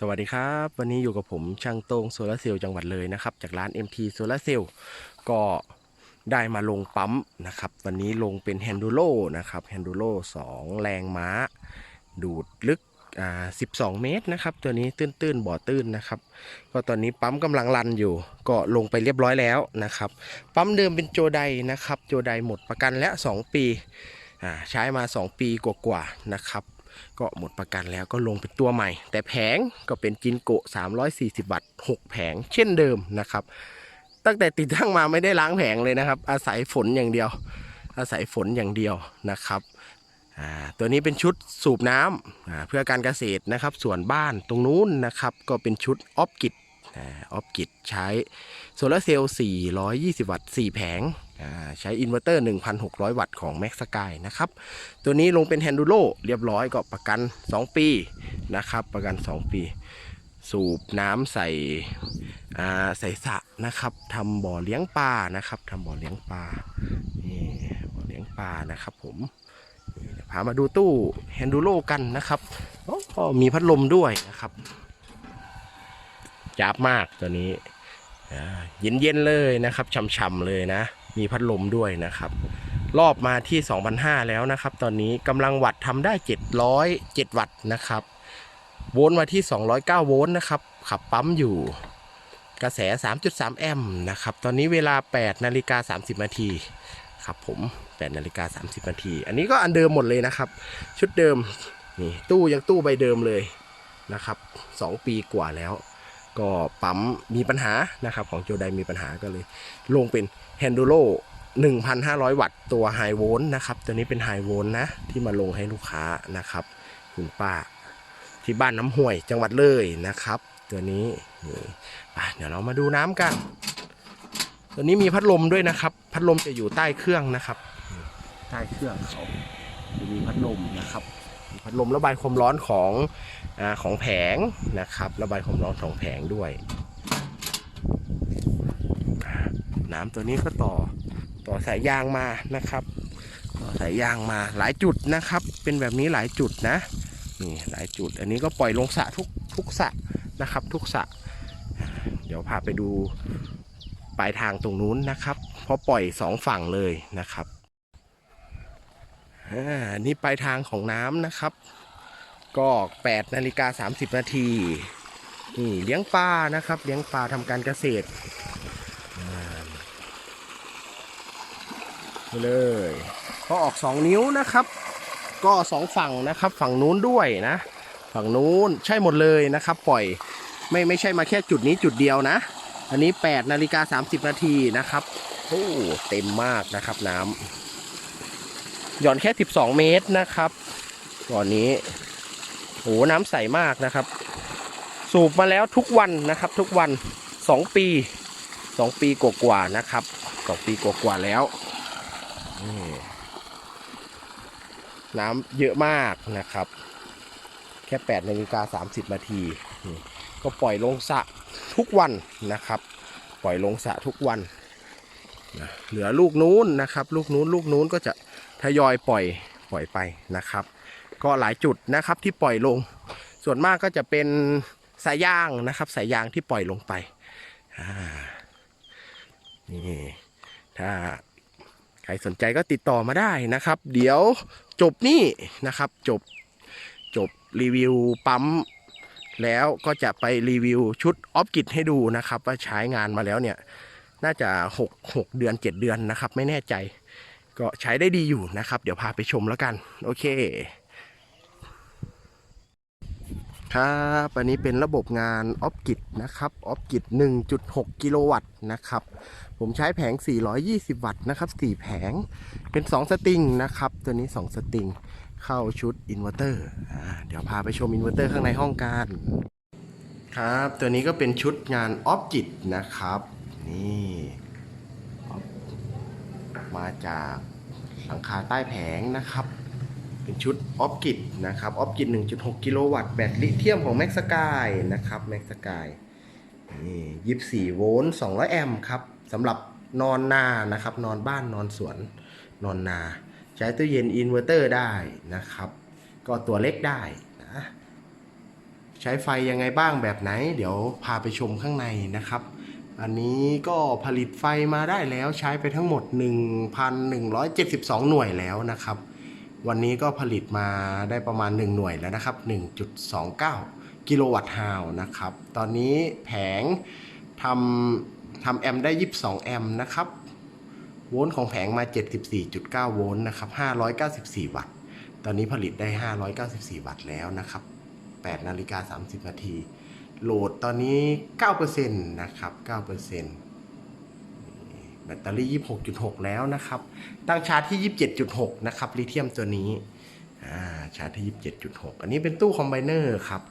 สวัสดีครับ วันนี้อยู่กับผมช่างโต้งโซลาร์เซลล์จังหวัดเลยนะครับ จากร้าน MT Solar Cell ก็ได้มาลงปั๊มนะครับ วันนี้ลงเป็น h ฮนดูโ o นะครับ h ฮนดูโ o 2แรงม้า ดูดลึกอ่า12 เมตรนะครับ ตัวนี้ตื้นๆบ่อตื้นนะครับ ก็ตอนนี้ปั๊มกำลังรันอยู่ ก็ลงไปเรียบร้อยแล้วนะครับ ปั๊มเดิมเป็นโจไดนะครับ โจไดหมดประกันแล้ว2ปีอ่าใช้มา 2 ปีกว่าๆนะครับ ก็หมดประกันแล้วก็ลงเป็นตัวใหม่ แต่แผงก็เป็นจินโกะ340วัตต์6แผงเช่นเดิมนะครับ ตั้งแต่ติดตั้งมาไม่ได้ล้างแผงเลยนะครับ อาศัยฝนอย่างเดียว อาศัยฝนอย่างเดียวนะครับตัวนี้เป็นชุดสูบน้ำเพื่อการเกษตรนะครับ ส่วนบ้านตรงนู้นนะครับ ก็เป็นชุดออฟกิจ ดออฟกิดใช้โซลาร์เซลล์ 420 วัตต์ 4 แผงใช้อินเวอร์เตอร์ 1,600 วัตต์ของ Max Sky นะครับ ตัวนี้ลงเป็นแฮนดูโ o เรียบร้อยก็ประกัน 2 ปีนะครับ ประกัน 2 ปี สูบน้ำใส่ใส่สระนะครับทำบ่อเลี้ยงปลานะครับทำบ่อเลี้ยงปลานี่บ่อเลี้ยงปลานะครับผมพามาดูตู้แฮนดูโ o กันนะครับก็มีพัดลมด้วยนะครับ จับมากตัวนี้เย็นเย็นๆเลยนะครับช่ำๆเลยนะ มีพัดลมด้วยนะครับ รอบมาที่ 2,500 แล้วนะครับ ตอนนี้กำลังวัตต์ทำได้ 707 วัตต์นะครับ โวลต์มาที่ 209 โวลต์นะครับ ขับปั๊มอยู่ กระแส 3.3 แอมป์นะครับ ตอนนี้เวลา 8 นาฬิกา 30 นาทีครับผม8นาฬิกา30 นาที อันนี้ก็อันเดิมหมดเลยนะครับ ชุดเดิมนี่ตู้ยังตู้ใบเดิมเลยนะครับ 2 ปีกว่าแล้ว ก็ปั๊มมีปัญหานะครับของโจไดมีปัญหาก็เลย ลงเป็น h ฮนดูโ o 1,500 วัตต์ตัวไฮโวลต์นะครับ ตัวนี้เป็นไฮโวลต์นะ ที่มาลงให้ลูกค้านะครับ คุณป้า ที่บ้านน้ำห่วยจังหวัดเลยนะครับ ตัวนี้นี่เดี๋ยวเรามาดูน้ำกัน ตัวนี้มีพัดลมด้วยนะครับ พัดลมจะอยู่ใต้เครื่องนะครับ ใต้เครื่องเขาจะมีพัดลมนะครับ พัดลมระบายความร้อนของอของแผงนะครับ ระบายความร้อนของแผงด้วย น้ำตัวนี้ก็ต่อต่อสายยางมานะครับ ต่อสายยางมาหลายจุดนะครับ เป็นแบบนี้หลายจุดนะนี่หลายจุด อันนี้ก็ปล่อยลงสระทุกทุกสระนะครับ ทุกสระเดี๋ยวพาไปดูปลายทางตรงนู้นนะครับ เพราะปล่อยสองฝั่งเลยนะครับ อ่านี่ปลายทางของน้ำนะครับ ก็8นาฬิกา30 นาทีนี่เลี้ยงปลานะครับ เลี้ยงปลาทำการเกษตรอ่าเลยก็ออก 2 นิ้วนะครับ ก็สองฝั่งนะครับ ฝั่งนู้นด้วยนะ ฝั่งนู้นใช่หมดเลยนะครับ ปล่อยไม่ไม่ใช่มาแค่จุดนี้จุดเดียวนะ อันนี้8นาฬิกา30 นาทีนะครับโอ้เต็มมากนะครับน้ำ หย่อนแค่ 12 เมตรนะครับก่อนนี้โอ้น้ำใสมากนะครับ สูบมาแล้วทุกวันนะครับ ทุกวัน 2 ปี 2 ปีกว่าๆนะครับ 2 ปีกว่าๆแล้วนี่น้ำเยอะมากนะครับ แค่8นาฬิกา30นาทีนี่ก็ปล่อยลงสะทุกวันนะครับ ปล่อยลงสะทุกวันนะเหลือลูกนู้นนะครับ ลูกนู้นลูกนู้นก็จะ ทยอยปล่อยปล่อยไปนะครับ ก็หลายจุดนะครับที่ปล่อยลง ส่วนมากก็จะเป็นสายยางนะครับสายยางที่ปล่อยลงไปนี่ถ้าใครสนใจก็ติดต่อมาได้นะครับ เดี๋ยวจบนี่นะครับจบจบรีวิวปั๊มแล้วก็จะไปรีวิวชุดออฟกิดให้ดูนะครับ ว่าใช้งานมาแล้วเนี่ย น่าจะ 6 6 เดือน 7 เดือนนะครับ ไม่แน่ใจ ก็ใช้ได้ดีอยู่นะครับ เดี๋ยวพาไปชมแล้วกัน โอเค ครับอันนี้เป็นระบบงานออฟกิดนะครับออฟกิด1.6 กิโลวัตต์นะครับ ผมใช้แผง 420 วัตต์นะครับ4แผงเป็น 2 สตริงนะครับ ตัวนี้ 2 สตริงเข้าชุดอินเวอร์เตอร์เดี๋ยวพาไปชมอินเวอร์เตอร์ข้างในห้องกันครับ ตัวนี้ก็เป็นชุดงานออฟกิดนะครับ นี่ มาจากหลังคาใต้แผงนะครับ เป็นชุดออฟกิดนะครับออฟกิด1.6 กิโลวัตต์แบตลิเธียมของ Max Sky นะครับ Max Sky นี่ยี่สี่โวลต์ 200 แอมป์ครับสำหรับนอนนานะครับ นอนบ้านนอนสวนนอนนา ใช้ตู้เย็นอินเวอร์เตอร์ได้นะครับ ก็ตัวเล็กได้นะใช้ไฟยังไงบ้างแบบไหน เดี๋ยวพาไปชมข้างในนะครับ อันนี้ก็ผลิตไฟมาได้แล้วใช้ไปทั้งหมด 1,172 หน่วยแล้วนะครับ วันนี้ก็ผลิตมาได้ประมาณ 1 หน่วยแล้วนะครับ 1.29 กิโลวัตต์ฮาวนะครับ ตอนนี้แผงทำทำแอมป์ได้ 22 แอมป์นะครับ โวลต์ของแผงมา 74.9 โวลต์นะครับ 594 วัตต์ ตอนนี้ผลิตได้ 594 วัตต์แล้วนะครับ8นาฬิกา30 นาที โหลดตอนนี้ 9%นะครับ 9%แบตเตอรี่ 26.6 แล้วนะครับ ตั้งชาร์จที่ 27.6 นะครับลิเธียมตัวนี้ชาร์จที่ 27.6 อันนี้เป็นตู้คอมไบเนอร์ครับ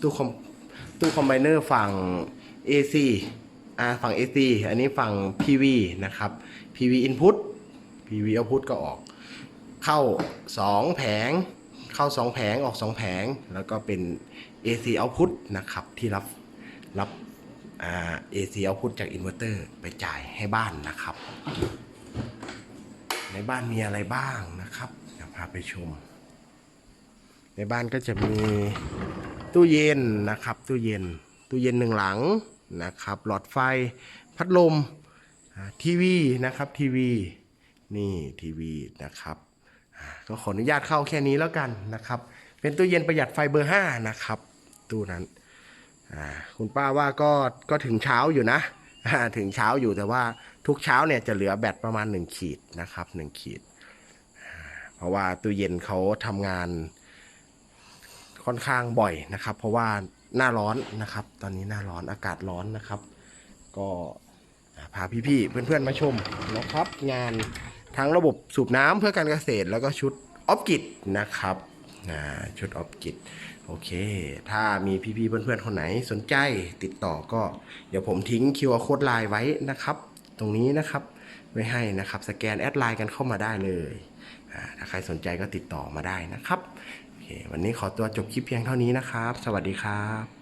ตู้คอมตู้คอมไบเนอร์ฝั่ง AC อ่าฝั่ง AC อันนี้ฝั่ง PV นะครับ PV input PV output ก็ออก เข้า 2 แผง เข้า 2 แผงออก 2 แผง แล้วก็เป็น AC output นะครับที่รับรับอ่า AC output จากอินเวอร์เตอร์ไปจ่ายให้บ้านนะครับ ในบ้านมีอะไรบ้างนะครับเดี๋ยวพาไปชม ในบ้านก็จะมีตู้เย็นนะครับตู้เย็นตู้เย็นหนึ่งหลังนะครับ หลอดไฟพัดลมทีวีนะครับทีวีนี่ทีวีนะครับก็ขออนุญาตเข้าแค่นี้แล้วกันนะครับ เป็นตู้เย็นประหยัดไฟเบอร์ 5 นะครับ ตู้นั้นคุณป้าว่าก็ก็ถึงเช้าอยู่นะถึงเช้าอยู่แต่ว่าทุกเช้าเนี่ยจะเหลือแบตประมาณ 1 ขีดนะครับ 1 ขีด เพราะว่าตู้เย็นเขาทำงานค่อนข้างบ่อยนะครับ เพราะว่าหน้าร้อนนะครับ ตอนนี้หน้าร้อนอากาศร้อนนะครับ ก็อ่าพาพี่ๆเพื่อนๆมาชมนะครับ งานทั้งระบบสูบน้ำเพื่อการเกษตรแล้วก็ชุดออฟกิดนะครับชุดออฟกิด โอเค ถ้ามีพี่ๆเพื่อนๆคนไหนสนใจติดต่อก็ เดี๋ยวผมทิ้ง QR code ไลน์ไว้นะครับ ตรงนี้นะครับ ไว้ให้นะครับ สแกนแอดไลน์กันเข้ามาได้เลยถ้าใครสนใจก็ติดต่อมาได้นะครับโอเควันนี้ขอตัวจบคลิปเพียงเท่านี้นะครับ สวัสดีครับ